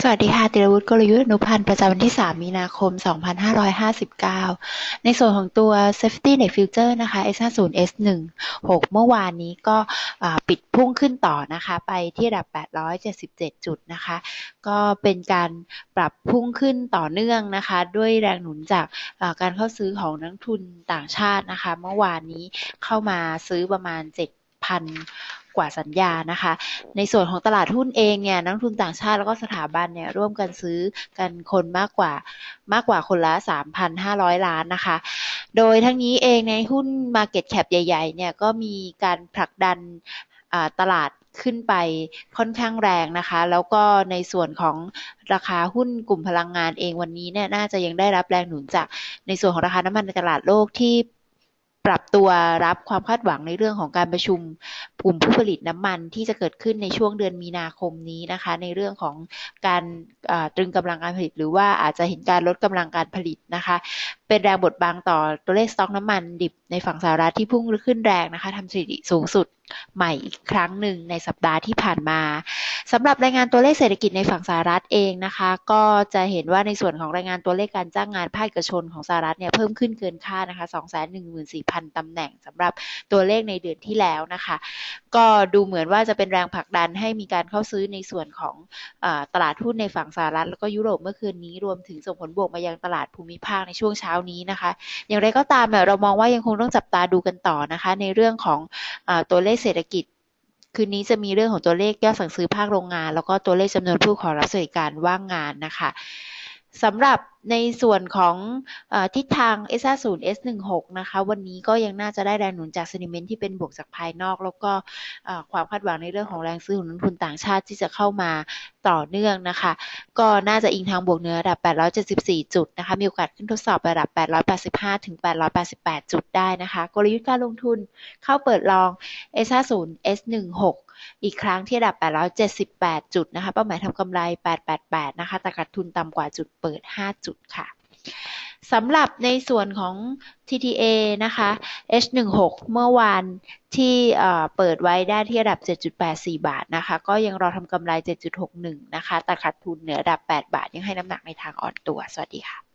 สวัสดีค่ะ ติรวุฒิกลยุทธ์อนุพันธ์ประจำวันที่ 3 มีนาคม 2559 ในส่วนของตัว Safety Net Future นะคะ S50 S1 6 เมื่อวานนี้ก็ปิดพุ่งขึ้นต่อนะคะ ไปที่ระดับ 877 จุดนะคะ ก็เป็นการปรับพุ่งขึ้นต่อเนื่องนะคะ ด้วยแรงหนุนจากการเข้าซื้อของนักทุนต่างชาตินะคะ เมื่อวานนี้เข้ามาซื้อประมาณ7,000 กว่าสัญญานะคะ ในส่วนของตลาดหุ้นเองเนี่ยนักทุนต่างชาติแล้วก็สถาบันเนี่ยร่วมกันซื้อกันคนมากกว่ามากกว่าคนละ 3,500 ล้านนะคะ โดยทั้งนี้เองในหุ้น Market Cap ใหญ่ๆเนี่ยก็มีการผลักดันตลาดขึ้นไปค่อนข้างแรงนะคะ แล้วก็ในส่วนของราคาหุ้นกลุ่มพลังงานเองวันนี้เนี่ยน่าจะยังได้รับแรงหนุนจากในส่วนของราคาน้ำมันในตลาดโลกที่ ปรับตัวรับความคาดหวังในเรื่องของการประชุมกลุ่มผู้ผลิตน้ำมันที่จะเกิดขึ้นในช่วงเดือนมีนาคมนี้นะคะ ในเรื่องของการตรึงกำลังการผลิต หรือว่าอาจจะเห็นการลดกำลังการผลิตนะคะ เป็นแรงบดบังต่อตัวเลขสต็อกน้ำมันดิบในฝั่งสหรัฐที่พุ่งขึ้นแรงนะคะทำสถิติสูงสุดใหม่อีกครั้งหนึ่งในสัปดาห์ที่ผ่านมา สำหรับรายงานตัวเลขเศรษฐกิจในฝั่งสหรัฐเองนะคะ ก็จะเห็นว่าในส่วนของรายงานตัวเลขการจ้างงานภาคเอกชนของสหรัฐเนี่ยเพิ่มขึ้นเกินคาดนะคะ 214,000 ตำแหน่งสำหรับตัวเลขในเดือนที่แล้วนะคะ ก็ดูเหมือนว่าจะเป็นแรงผลักดันให้มีการเข้าซื้อในส่วนของอตลาดหุ้นในฝั่งสหรัฐ แล้วก็ยุโรปเมื่อคืนนี้รวมถึงส่งผลบวกมายังตลาดภูมิภาคในช่วงเช้านี้นะคะ อย่างไรก็ตามเรามองว่ายังคงต้องจับตาดูกันต่อนะคะ ในเรื่องของอตัวเลขเศรษฐกิจ คืนนี้จะมีเรื่องของตัวเลขยอดสั่งซื้อภาคโรงงาน แล้วก็ตัวเลขจำนวนผู้ขอรับสวัสดิการว่างงานนะคะ สำหรับในส่วนของอทิศทาง S50 S16 นะคะ วันนี้ก็ยังน่าจะได้แรงหนุนจากซนิเมนต์ที่เป็นบวกจากภายนอก แล้วก็ความคาดหวังในเรื่องของแรงซื้อของนักทุนต่างชาติที่จะเข้ามาต่อเนื่องนะคะ ก็น่าจะอิงทางบวกเนื้อระดับ 874 จุดนะคะ มีโอกาสขึ้นทดสอบระดับ 885 ถึง 888 จุดได้นะคะ กลยุทธ์การลงทุนเข้าเปิดลอง S50 S16 อีกครั้งที่ระดับ 878 จุดนะคะ เป้าหมายทำกำไร 888 นะคะ แต่ขาดทุนต่ำกว่าจุดเปิด 5 จุดค่ะสำหรับในส่วนของ TTA นะคะ H16 เมื่อวานที่เปิดไว้ได้ที่ระดับ 7.84 บาทนะคะ ก็ยังรอทำกำไร 7.61 นะคะแต่ขาดทุนเหนือระดับ 8 บาท ยังให้น้ำหนักในทางอ่อนตัว สวัสดีค่ะ